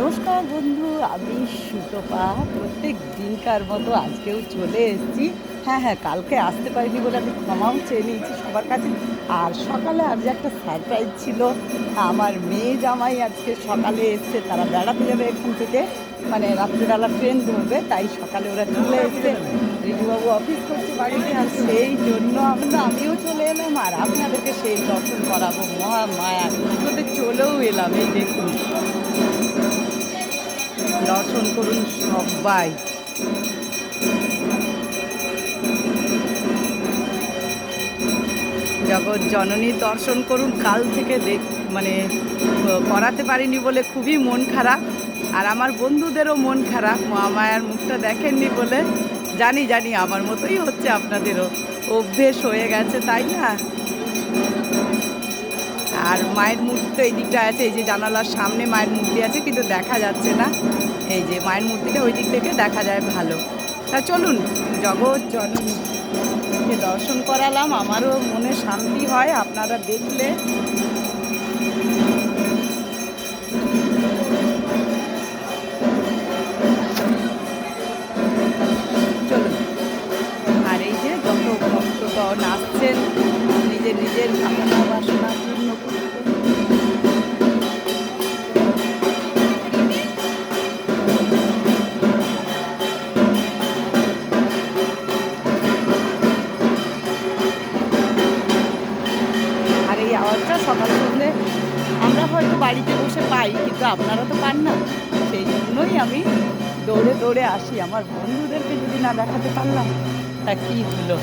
নমস্কার বন্ধু, আমি সুতপা। প্রত্যেক দিনকার মতো আজকেও চলে এসেছি। হ্যাঁ হ্যাঁ কালকে আসতে পারিনি বলে আমি ক্ষমাও চেয়ে নিয়েছি সবার কাছে। আর সকালে আজ একটা সারপ্রাইজ ছিল, আমার মেয়ে জামাই আজকে সকালে এসছে, তারা বেড়াতে যাবে এখান থেকে। মানে রাত্রিবেলা ট্রেন ধরবে, তাই সকালে ওরা চলে এসছে। রিজুবাবু অফিস করছে বাড়িতে, আর সেই জন্য আমরা, আমিও চলে এলাম, আর আপনাদেরকে সেই দর্শন করাবো। মহা মায়া। চলেও এলাম এই দেখুন। দর্শন করুন সবাই। জগৎ জননীর দর্শন করুন, কাল থেকে দেখ মানে করাতে পারিনি বলে খুবই মন খারাপ। আর আমার বন্ধুদেরও মন খারাপ, মহামায়ার মুখটা দেখেননি বলে। জানি জানি, আমার মতোই হচ্ছে আপনাদেরও। অভ্যেস হয়ে গেছে, তাই না? আর মায়ের মূর্তি তো এই দিকটা আছে, এই যে জানালার সামনে মায়ের মূর্তি আছে, কিন্তু দেখা যাচ্ছে না। এই যে মায়ের মূর্তিটা ওই দিক থেকে দেখা যায় ভালো। তা চলুন, জগৎ জননীকে দর্শন করালাম। আমারও মনে শান্তি হয়, আপনারা দেখলে। নিজের নিজের কামনা বাসনা পূর্ণ করতে আর এই আওয়াজটা সকাল সন্ধ্যে আমরা হয়তো বাড়িতে বসে পাই, কিন্তু আপনারা তো পান না। সেই জন্যই আমি দৌড়ে দৌড়ে আসি। আমার বন্ধুদেরকে যদি না দেখাতে পারলাম, তা কী হলো?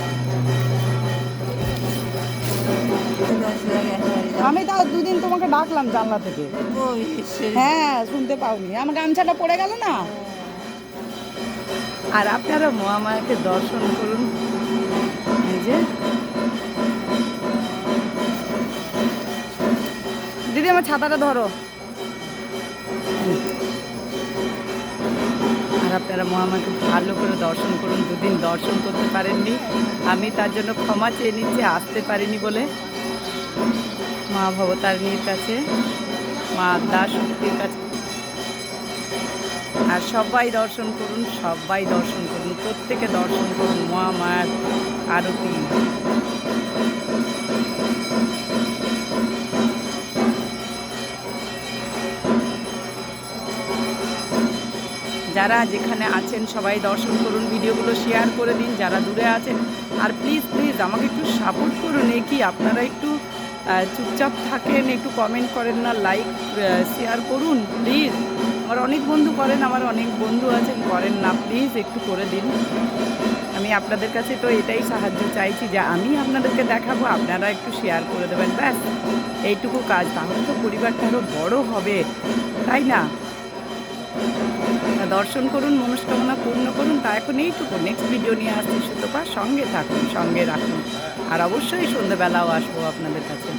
আমি তাও দুদিন তোমাকে ডাকলাম জানলা থেকে। হ্যাঁ শুনতে পাওনি। আমার গামছাটা পড়ে গেল না? আর আপনারা মহামায়াকে দর্শন করুন। এই যে। দিদি আমার ছাতাটা ধরো। আর আপনারা মহামাকে ভালো করে দর্শন করুন। দুদিন দর্শন করতে পারেননি। আমি তার জন্য ক্ষমা চেয়ে নিচ্ছি আসতে পারিনি বলে। মা ভবতারিণীর কাছে, মা শক্তির কাছে। আর সবাই দর্শন করুন, সবাই দর্শন করুন, প্রত্যেকে দর্শন করুন মহামায়ার আরতি। যারা যেখানে আছেন, সবাই দর্শন করুন, ভিডিওগুলো শেয়ার করে দিন, যারা দূরে আছেন। আর প্লিজ প্লিজ আমাকে একটু সাপোর্ট করুন, এ কি আপনারা একটু চুপচাপ থাকেন, একটু কমেন্ট করেন না লাইক শেয়ার করুন প্লিজ আমার অনেক বন্ধু করেন, আমার অনেক বন্ধু আছেন, করেন না প্লিজ একটু করে দিন। আমি আপনাদের কাছে তো এটাই সাহায্য চাইছি যে আমি আপনাদেরকে দেখাবো, আপনারা একটু শেয়ার করে দেবেন, ব্যাস। এইটুকু কাজ, তাহলে তো পরিবারটা আরও বড়ো হবে, তাই না? দর্শন করুন, মনস্কামনা পূর্ণ করুন, তা এখন এইটুকু। নেক্সট ভিডিও নিয়ে আসছি সুতপা। সঙ্গে থাকুন, সঙ্গে রাখুন। আর অবশ্যই সন্ধ্যেবেলাও আসব আপনাদের কাছে।